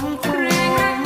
มควร